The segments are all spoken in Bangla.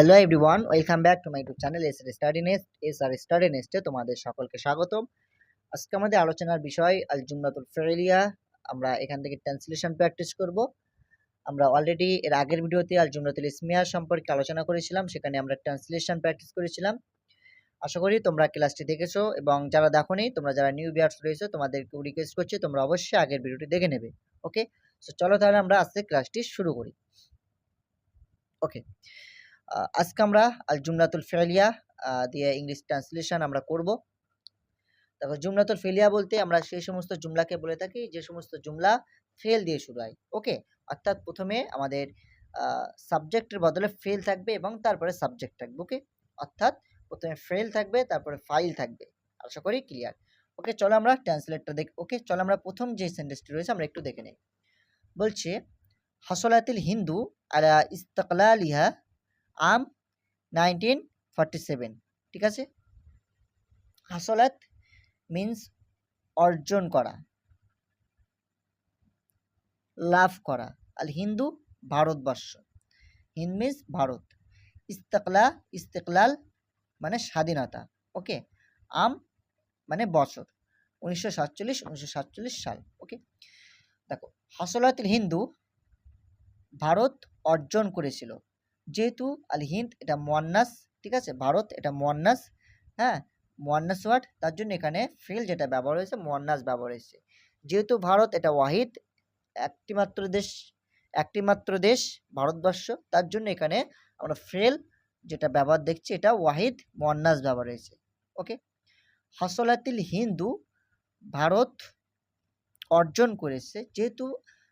Hello everyone welcome back to my YouTube channel S R study nest S R study নেস্টে তোমাদের সকলকে স্বাগতম। আজকে আমাদের আলোচনার বিষয় আল জুমরাতুল ফেরেলিয়া আমরা এখান থেকে ট্রান্সলেশন প্র্যাকটিস করব। আমরা অলরেডি এর আগের ভিডিওতে আল জুমরাতুল ইসমিয়া সম্পর্কে আলোচনা করেছিলাম, সেখানে আমরা ট্রান্সলেশন প্র্যাকটিস করেছিলাম। আশা করি তোমরা ক্লাসটি দেখেছ এবং যারা দেখোনি, তোমরা যারা নিউ বিয়ার্স রয়েছে, তোমাদেরকে রিকোয়েস্ট করছি তোমরা অবশ্যই আগের ভিডিওটি দেখে নেবে। ওকে সো চলো তাহলে আমরা আজকে ক্লাসটি শুরু করি। ওকে আজকে আমরা আল জুমলাতুল ফেলিয়া দিয়ে ইংলিশ ট্রান্সলেশন আমরা করব। দেখো জুমলাতুল ফেলিয়া বলতে আমরা সেই সমস্ত জুমলাকে বলে থাকি, যে সমস্ত জুমলা ফেল দিয়ে শুরু হয়, ওকে? অর্থাৎ প্রথমে আমাদের সাবজেক্টের বদলে ফেল থাকবে এবং তারপরে সাবজেক্ট থাকবে, ওকে? অর্থাৎ প্রথমে ফেল থাকবে, তারপরে ফাইল থাকবে, আশা করি ক্লিয়ার ওকে, চলো আমরা ট্রান্সলেটটা দেখ, ওকে? চলো আমরা প্রথম যে সেন্টেন্সটি রয়েছে আমরা একটু দেখে নিই। বলছে, হাসলাতিল হিন্দু আলা ইস্তকলালিহা আম নাইনটিন ফর্টি সেভেন ঠিক আছে? হাসলাত মিন্স অর্জন করা, লাভ করা, আল হিন্দু ভারতবর্ষ, হিন্দ মিন্স ভারত, ইস্তকলা, ইস্তেকলাল মানে স্বাধীনতা, ওকে? আম মানে বছর, উনিশশো সাতচল্লিশ উনিশশো সাতচল্লিশ সাল, ওকে? দেখো, হাসলাতিল হিন্দু ভারত অর্জন করেছিল যেহেতু আল হিন্দ এটা মোয়ান্নাস, ঠিক আছে? ভারত এটা মোয়ান্নাস হ্যাঁ? মোয়ান্নাস ওয়ার্ড, তার জন্য এখানে ফিল যেটা ব্যবহার হয়েছে, মোয়ান্নাস ব্যবহার হয়েছে। যেহেতু ভারত এটা ওয়াহিদ একটি মাত্র দেশ একটি মাত্র দেশ ভারতবর্ষ, তার জন্য এখানে আমরা ফ্রেল যেটা ব্যবহার দেখছি, এটা ওয়াহিদ, মোয়ান্নাস ব্যবহার হয়েছে। ওকে? হাসলাতিল হিন্দু ভারত অর্জন করেছে, যেহেতু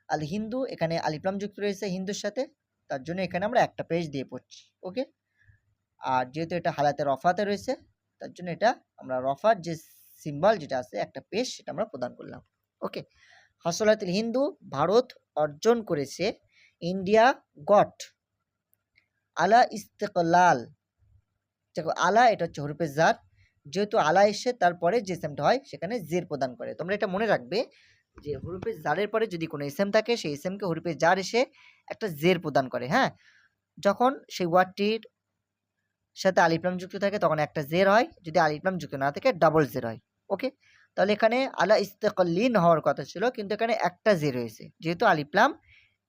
আল হিন্দু, এখানে আলিপ্লাম যুক্ত রয়েছে হিন্দুর সাথে তার জন্য এখানে আমরা একটা পেজ দিয়ে পড়ছি ওকে আর যেহেতু এটা হালাতে রফাতে রয়েছে, তার জন্য এটা আমরা রফার যে সিম্বল যেটা আছে, একটা পেজ সেটা আমরা প্রদান করলাম ওকে হাসলাতিল হিন্দু ভারত অর্জন করেছে ইন্ডিয়া গট আলা ইস্তেকলাল, দেখো আলা এটা হচ্ছে হরুপে যেহেতু আলা এসে তারপরে যে সেমটা হয়, সেখানে জের প্রদান করে, তোমরা এটা মনে রাখবে যে হরুপে জারের পরে যদি কোনো এসএম থাকে, সেই এসএমকে হরুপে জার এসে একটা জের প্রদান করে হ্যাঁ? যখন সেই ওয়ার্ডটির সাথে আলিপ্লাম যুক্ত থাকে, তখন একটা জের হয়। যদি আলিপ্লাম যুক্ত না থাকে ডাবল জের হয়। ওকে তাহলে এখানে আলা ইস্তেকলিন হওয়ার কথা ছিল, কিন্তু এখানে একটা জের হয়েছে। যেহেতু আলিপ্লাম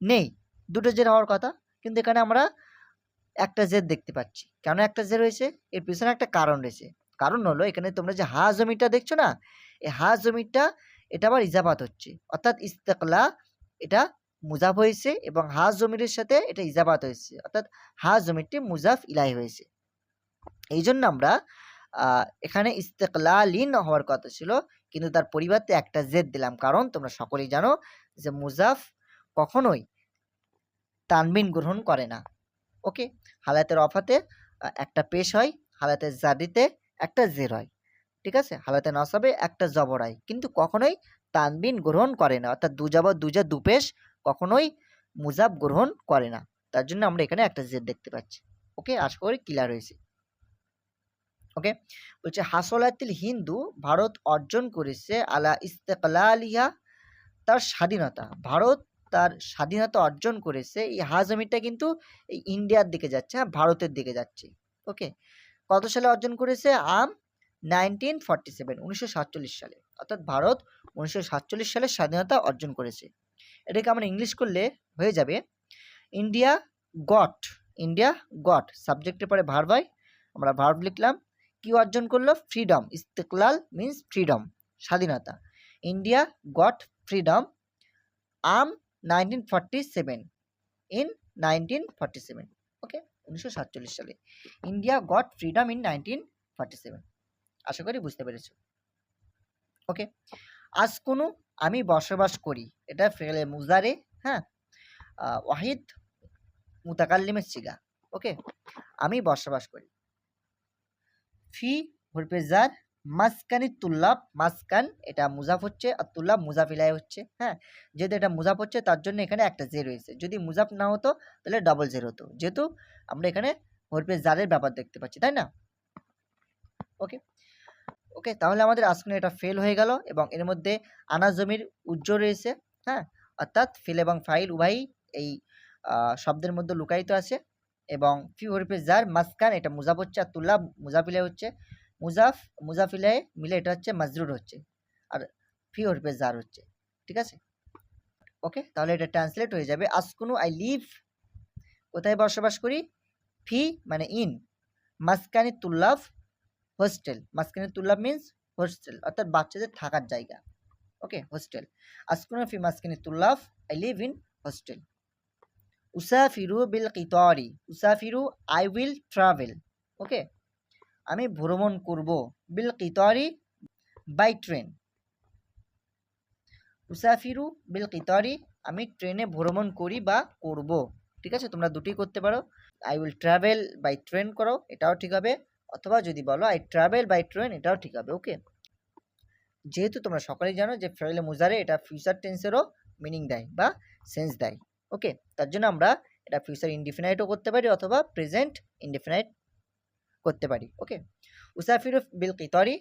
নেই, দুটো জের হওয়ার কথা, কিন্তু এখানে আমরা একটা জের দেখতে পাচ্ছি। কেন একটা জের হয়েছে? এর পিছনে একটা কারণ রয়েছে। কারণ হলো, এখানে তোমরা যে হা জমিটা দেখছ না, এই হা জমিটা এটা আবার ইজাবাত হচ্ছে। অর্থাৎ ইস্তেকলা এটা মুজাফ হয়েছে এবং হা জমিরের সাথে এটা ইজাবাত হয়েছে। অর্থাৎ হা জমিরটি মুজাফ ইলাই হয়েছে। এই জন্য আমরা এখানে ইস্তেকলালিন হওয়ার কথা ছিল, কিন্তু তার পরিবর্তে একটা জেদ দিলাম। কারণ তোমরা সকলেই জানো যে মুজাফ কখনোই তানবিন গ্রহণ করে না। ওকে? হালাতের অফাতে একটা পেশ হয়, হালাতের জাদিতে একটা জের হয়। ঠিক আছে? হালাতে নসাবে একটা জবর হয় কিন্তু কখনোই তানবিন গ্রহণ করে না। অর্থাৎ দু জবর দুজা দুপেশ কখনোই মুজাব গ্রহণ করে না। তার জন্য আমরা এখানে একটা জেদ দেখতে পাচ্ছি। ওকে? আশা করি ক্লিয়ার হয়েছে। ওকে? বলছে, হাসলাতিল হিন্দু ভারত অর্জন করেছে আলা ইস্তেকলালিহা তার স্বাধীনতা। ভারত তার স্বাধীনতা অর্জন করেছে। এই হাজমিটা কিন্তু ইন্ডিয়ার দিকে যাচ্ছে হ্যাঁ ভারতের দিকে যাচ্ছে। ওকে? কত সালে অর্জন করেছে? আম নাইনটিন ফর্টি সেভেন, উনিশশো সাতচল্লিশ সালে। অর্থাৎ ভারত উনিশশো সাতচল্লিশ সালে স্বাধীনতা অর্জন করেছে। এটাকে আমরা ইংলিশ করলে হয়ে যাবে ইন্ডিয়া গট ইন্ডিয়া গট। সাবজেক্টের পরে ভার্ব হয়, আমরা ভার্ব লিখলাম। কি অর্জন করল? ফ্রিডম ইস্তেকলাল মিন্স ফ্রিডম স্বাধীনতা। India got freedom um nineteen forty seven in nineteen forty seven okay উনিশশো সাতচল্লিশ সালে। India got freedom in nineteen forty seven. আশা করি বুঝতে পেরেছ। ওকে আজ কোনো আমি বসবাস করি, এটা ফেলে মুজারে হ্যাঁ? ওয়াহিদ মুতাকাল্লিমের সিগা ওকে আমি বসবাস করি। ফি হরফেজার মাসকানি তুল্লাব, মাসকান এটা মুজাফ হচ্ছে আর তুল্লাব মুজাফিলাই হচ্ছে হ্যাঁ? যেহেতু এটা মুজাফ হচ্ছে তার জন্য এখানে একটা জের রয়েছে। যদি মুজাফ না হতো তাহলে ডবল জের হতো। যেহেতু আমরা এখানে হরফে জারের ব্যাপার দেখতে পাচ্ছি, তাই না? ওকে ওকে? তাহলে আমাদের আজকে এটা ফেল হয়ে গেল এবং এর মধ্যে আনা জমির উজ্জ্বল রয়েছে হ্যাঁ? অর্থাৎ ফেল এবং ফাইল উভয়ই এই শব্দের মধ্যে লুকায়িত আছে এবং ফি হরফে জার মাসকান এটা মুজাফ হচ্ছে আর তুল্লাব মুজাফিলে হচ্ছে, মুজাফ, মুজাফিলে মিলে এটা হচ্ছে মাজরুর হচ্ছে আর ফি হরফে জার হচ্ছে, ঠিক আছে? ওকে? তাহলে এটা ট্রান্সলেট হয়ে যাবে আসকুনু আই লিভ কোথায় বসবাস করি? ফি মানে ইন মাসকানি তুল্লাভ হোস্টেল মাসকানি তুল্লাভ মিন্স হোস্টেল অর্থাৎ বাচ্চাদের থাকার জায়গা ওকে হোস্টেল আসকুনু ফি মাসকানি তুল্লাভ আই লিভ ইন হোস্টেল উসাফিরু বিল কিতরি, উসাফিরু আই উইল ট্রাভেল ওকে আমি ভ্রমণ করব বিল কিতরি বাই ট্রেন উসাফিরু বিল কিতরি, আমি ট্রেনে ভ্রমণ করি বা করব, ঠিক আছে? তোমরা দুটি করতে পারো। I will travel by train করো, এটাও ঠিক হবে। অথবা যদি বলো আই ট্রাভেল বাই ট্রেন এটাও ঠিক হবে ওকে যেহেতু তোমরা সকলেই জানো যে ফেলে মুজারে এটা ফিউচার টেন্সেরও মিনিং দেয় বা সেন্স দেয় ওকে তার জন্য আমরা এটা ফিউচার ইনডিফিনাইটও করতে পারি অথবা প্রেজেন্ট ইনডিফিনাইট করতে পারি ওকে উসাফির বিল কিতরি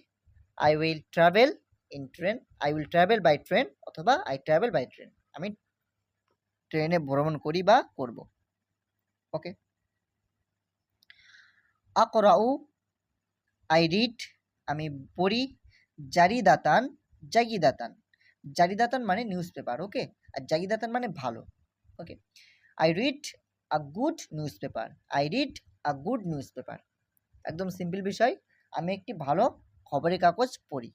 I will travel in train I will travel by train অথবা আই ট্রাভেল বাই ট্রেন আমি ট্রেনে ভ্রমণ করি বা করব ওকে আকরাউ আই রিড আমি পড়ি জারিদাতান জাগিদাতান জারিদাতান মানে নিউজ পেপার ওকে আর জাগিদাতান মানে ভালো okay I read a good newspaper I read a good newspaper একদম সিম্পল বিষয়, আমি একটি ভালো খবরের কাগজ পড়ি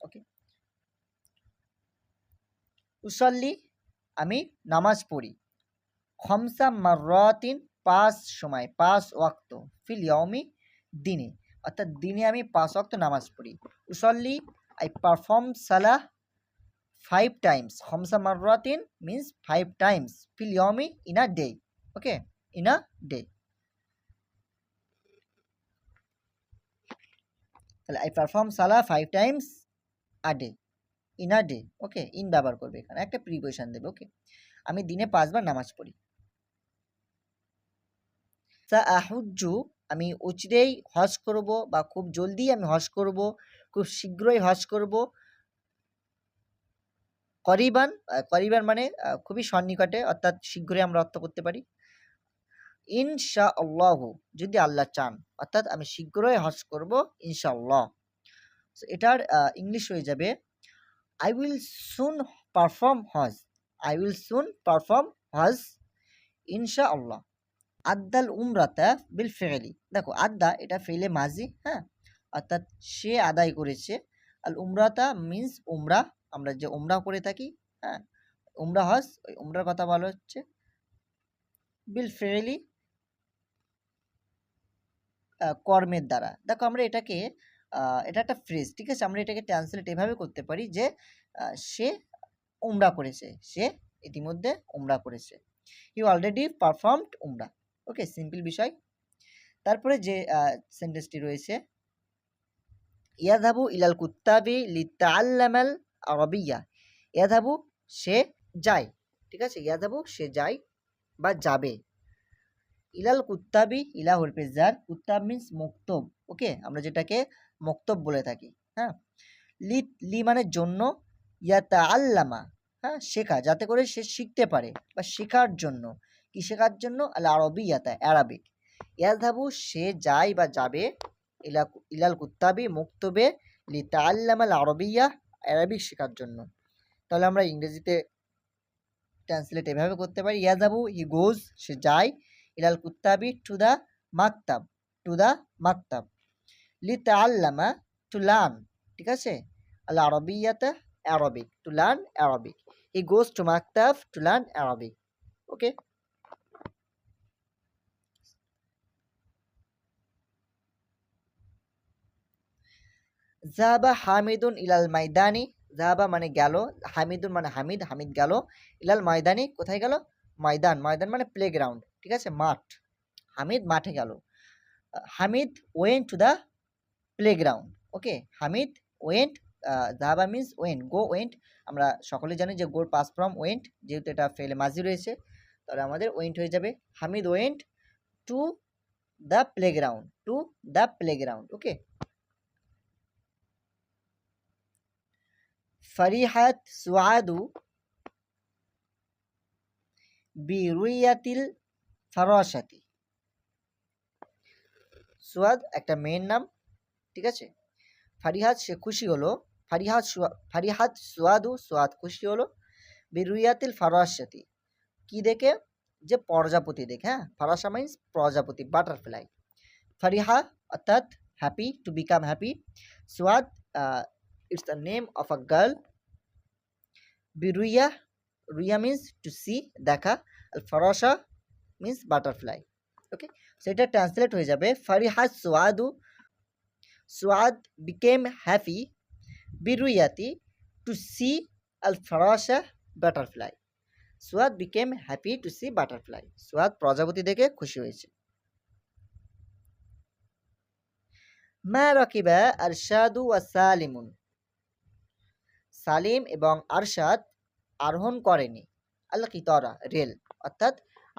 ওকে উসল্লি, আমি নামাজ পড়ি। খমসা মাররাতিন, পাঁচ সময়, পাঁচ ওয়াক্ত, ফিল ইয়মি দিনে। অর্থাৎ দিনে আমি পাঁচ অক্ত নামাজ পড়ি। উসল্লি আই পারফর্ম সালাহ ফাইভ টাইমস খমসা মাররাতিন মিন্স ফাইভ টাইমস ফিল ইয়মি in a day okay? In a day তাহলে আই পারফর্ম সালা five times a day in a day okay? In ব্যবহার করবে এখানে। একটা প্রিপোজিশন দেবে। ওকে? আমি দিনে পাঁচবার নামাজ পড়ি। সা আহুজ্জু আমি উচরেই হজ করব বা খুব জলদি আমি হজ করব, খুব শীঘ্রই হজ করব। করিবান করিবান মানে খুবই সন্নিকটে, অর্থাৎ শীঘ্রই আমরা অর্থ করতে পারি। ইনশা আল্লাহ যদি আল্লাহ চান, অর্থাৎ আমি শীঘ্রই হজ করব, ইনশাআল্লাহ। এটার ইংলিশ হয়ে যাবে আই উইল সুন পারফর্ম হজ আই উইল সুন পারফর্ম হজ ইনশা আল্লাহ আদ্দাল উমরাতা বিল ফেলি দেখো, আদ্দা এটা ফেলে মাজি হ্যাঁ? অর্থাৎ সে আদায় করেছে। আল উমরাতা মিন্স উমরা, আমরা যে উমরা করে থাকি হ্যাঁ? উমরা হজ ওই উমরার কথা বলা হচ্ছে। বিল ফেলি কর্মের দ্বারা। দেখো, আমরা এটাকে এটা একটা ফ্রেজ ঠিক আছে? আমরা এটাকে ট্রান্সলেট এভাবে করতে পারি যে সে উমরা করেছে, সে ইতিমধ্যে উমরা করেছে। ইউ অলরেডি পারফর্মড উমরা। ওকে, সিম্পল বিষয়। তারপরে যে সেন্টেন্সটি রয়েছে ইয়াধাবু ইলাল কুত্তাবি লিতাল্লামাল আরবিয়া। ইয়াধাবু সে যায়, ঠিক আছে? ইয়াধাবু সে যায় বা যাবে। ইলাল কুত্তাবি ইলা হরফেজার কুত্তাব মিন্স মুক্তব, ওকে? আমরা যেটাকে মক্তব বলে থাকি হ্যাঁ? লি লি মানে জন্য ইয়াতা আল্লামা হ্যাঁ? শেখা, যাতে করে সে শিখতে পারে বা শেখার জন্য। কি শেখার জন্য? আল আরবি ইয়াতা অ্যারাবিক ইয়াধাবু সে যায় বা যাবে, ইলা, ইলাল কুত্তাবি মুক্তবে লি তাল্লাম আল আরবিয়া অ্যারাবিক শেখার জন্য। তাহলে আমরা ইংরেজিতে ট্রান্সলেট এভাবে করতে পারি। ইয়াদাবু হি গোজ, সে যায়, ইলাল কুত্তাবি, টু দ্য মাকতাব, টু দ্য মাকতাব। লি তাল্লামা টু লার্ন, ঠিক আছে? আল আরবিয়াতে Arabic to learn Arabic he goes, to মাকতাব, to learn Arabic okay? জাহাবা হামিদুন ইলাল মাইদানি জাহাবা মানে গেল, হামিদুন মানে হামিদ হামিদ গেল, ইলাল ময়দানি কোথায় গেল? ময়দান ময়দান মানে প্লে গ্রাউন্ড ঠিক আছে? মাঠ, হামিদ মাঠে গেল। Hamid went to the playground okay Hamid went জাহাবা means went go went আমরা সকলে জানি যে গোর পাস ফ্রম ওয়েন্ট যেহেতু এটা ফেলে মাঝি রয়েছে, তাহলে আমাদের ওয়েন্ট হয়ে যাবে। Hamid went to the playground to the playground okay ফরিহাত সুআদু বিরুইয়াতিল ফরাসাতি সুয়াদ একটা মেয়ের নাম, ঠিক আছে? ফারিহাদ সে খুশি হলো, ফারিহাদ সুয়া, ফারিহাদ সুয়াদু সুয়াদ খুশি হলো বিরুয়াতিল ফারাসাতি কি দেখে? যে প্রজাপতি দেখে হ্যাঁ? ফারাসা মিন্স প্রজাপতি বাটারফ্লাই ফারিহা অর্থাৎ happy to become happy Suad it's the name of a girl বিরুইয়া রুইয়া মিন্স টু সি দেখা. আর ফরাসা মিন্স বাটারফ্লাই ওকে সেটা ট্রান্সলেট হয়ে যাবে ফারিহাদ সুয়াদু সুয়াদ বিকেম হ্যাপি বিরুইয়াতি টু সি আল ফরাসা butterfly Suad became happy to see butterfly Suad প্রজাপতি দেখে খুশি হয়েছে। মা রকিবা আরশাদু ওয়া সালিমুন। সালিম এবং আরশাদ আরোহণ করেনি। আল্লাহ কি তরা রেল? অর্থাৎ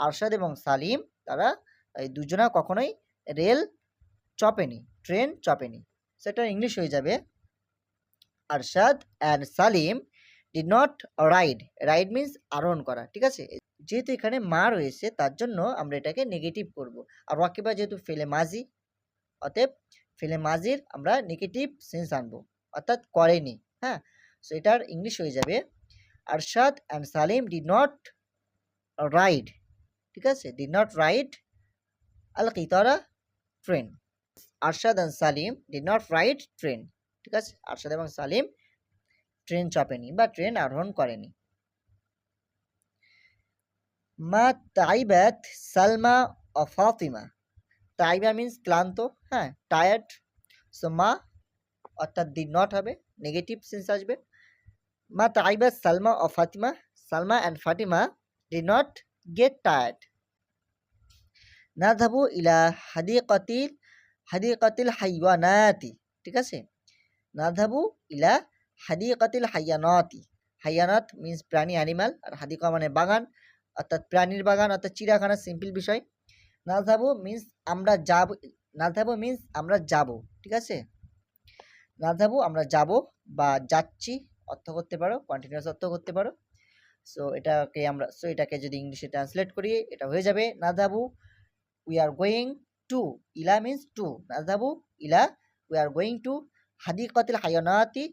আরশাদ এবং সালিম তারা এই দুজনা কখনোই রেল চপেনি, ট্রেন চপেনি। সেটা ইংলিশ হয়ে যাবে, Arshad and Salim did not ride ride means আরোহণ করা, ঠিক আছে? যেহেতু এখানে মা রয়েছে, তার জন্য আমরা এটাকে নেগেটিভ করব। আর ওয়াকিবা যেহেতু ফেলে মাজি, অতএব ফেলে মাজির আমরা নেগেটিভ সেন্স আনব। অর্থাৎ করেনি হ্যাঁ? সো এটার ইংলিশ হয়ে যাবে। Arshad and Salim did not ride ঠিক আছে? ডিড নট রাইড আল কিতারা train Arshad and Salim did not ride train ঠিক আছে? আরশাদ এবং সালিম ট্রেন চাপেনি বা ট্রেন আরোহণ করেনি। মা তাইবাত সালমা ও ফাতিমা। তাইবা মিন্স ক্লান্ত হ্যাঁ টায়ার্ড সো মা অর্থাৎ ডিড নট হবে। নেগেটিভ সেন্স আসবে। মা তাইবা, সালমা ও Fatima, Salma and Fatima did not get tired নাধাবু ইলা হাদিকাতিল হাদিকাতিল হাইওয়ানাতি ঠিক আছে? নাধাবু ইলা হাদিকাতিল হাইয়ানাতি। হাইয়ানাত মিন্স প্রাণী অ্যানিমাল আর হাদিকা মানে বাগান, অর্থাৎ প্রাণীর বাগান, অর্থাৎ চিড়িয়াখানা সিম্পল বিষয়। নাধাবু মিন্স আমরা যাব নাধাবু মিন্স আমরা যাব, ঠিক আছে? নাধাবু আমরা যাব বা যাচ্ছি, অর্থ করতে পারো কন্টিনিউয়াস অর্থ করতে পারো। সো এটাকে আমরা সো এটাকে যদি ইংলিশে ট্রান্সলেট করি, এটা হয়ে যাবে নাধাবু উই আর গোয়িং টু ইলা মিন্স টু নাধাবু ইলা উই আর গোয়িং টু হাদিকাতিল হায়ানাতি,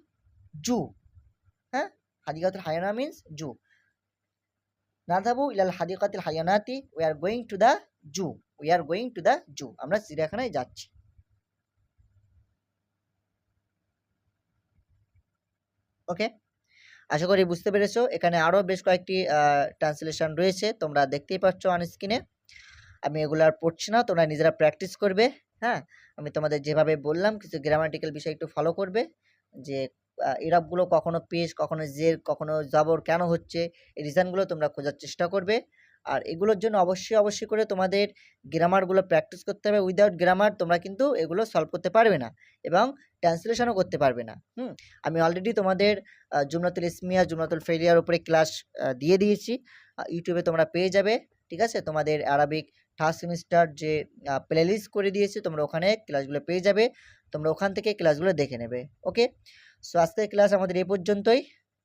জু হ্যাঁ? হাদিকাতুল হায়ানা মিন্স জু। নাধাবু ইলাল হাদিকাতিল হায়ানাতি we are going to the zoo we are going to the zoo. আমরা চিড়িয়াখানায় যাচ্ছি। ওকে আশা করি বুঝতে পেরেছ। এখানে আরও বেশ কয়েকটি ট্রান্সলেশন রয়েছে। তোমরা দেখতেই পাচ্ছ অন স্ক্রিনে আমি এগুলো আর পড়ছি না, তোমরা নিজেরা প্র্যাকটিস করবে হ্যাঁ? আমি তোমাদের যেভাবে বললাম, কিছু গ্রামাটিক্যাল বিষয় একটু ফলো করবে, যে ইরাপগুলো কখনো পেশ, কখনো জের, কখনো জবর কেন হচ্ছে, এই রিজনগুলো তোমরা খোঁজার চেষ্টা করবে। আর এগুলোর জন্য অবশ্যই অবশ্যই করে তোমাদের গ্রামারগুলো প্র্যাকটিস করতে হবে। উইদাউট গ্রামার তোমরা কিন্তু এগুলো সলভ করতে পারবে না এবং ট্রান্সলেশনও করতে পারবে না। হুম? আমি অলরেডি তোমাদের জুমনাতুল ইসমিয়া জুমনাতুল ফেরিয়ার উপরে ক্লাস দিয়ে দিয়েছি। ইউটিউবে তোমরা পেয়ে যাবে। ঠিক আছে? তোমাদের আরবিক ফার্স্ট সেমিস্টার যে প্লেলিস্ট করে দিয়েছে, তোমরা ওখানে ক্লাসগুলো পেয়ে যাবে। তোমরা ওখান থেকে ক্লাসগুলো দেখে নেবে। ওকে সো আজকের ক্লাস আমাদের এই পর্যন্তই।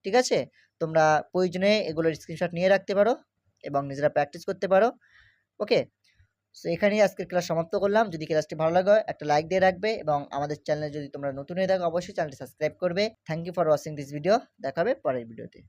ঠিক আছে? তোমরা প্রয়োজনে এগুলোর স্ক্রিনশট নিয়ে রাখতে পারো। এবং নিজেরা প্র্যাকটিস করতে পারো। ওকে সো এখানেই আজকের ক্লাস সমাপ্ত করলাম। যদি ক্লাসটি ভালো লাগে, একটা লাইক দিয়ে রাখবে এবং আমাদের চ্যানেলে যদি তোমরা নতুন হয়ে থাকো, অবশ্যই চ্যানেলটি সাবস্ক্রাইব করবে। Thank you for watching this video দেখাবে পরের ভিডিওতে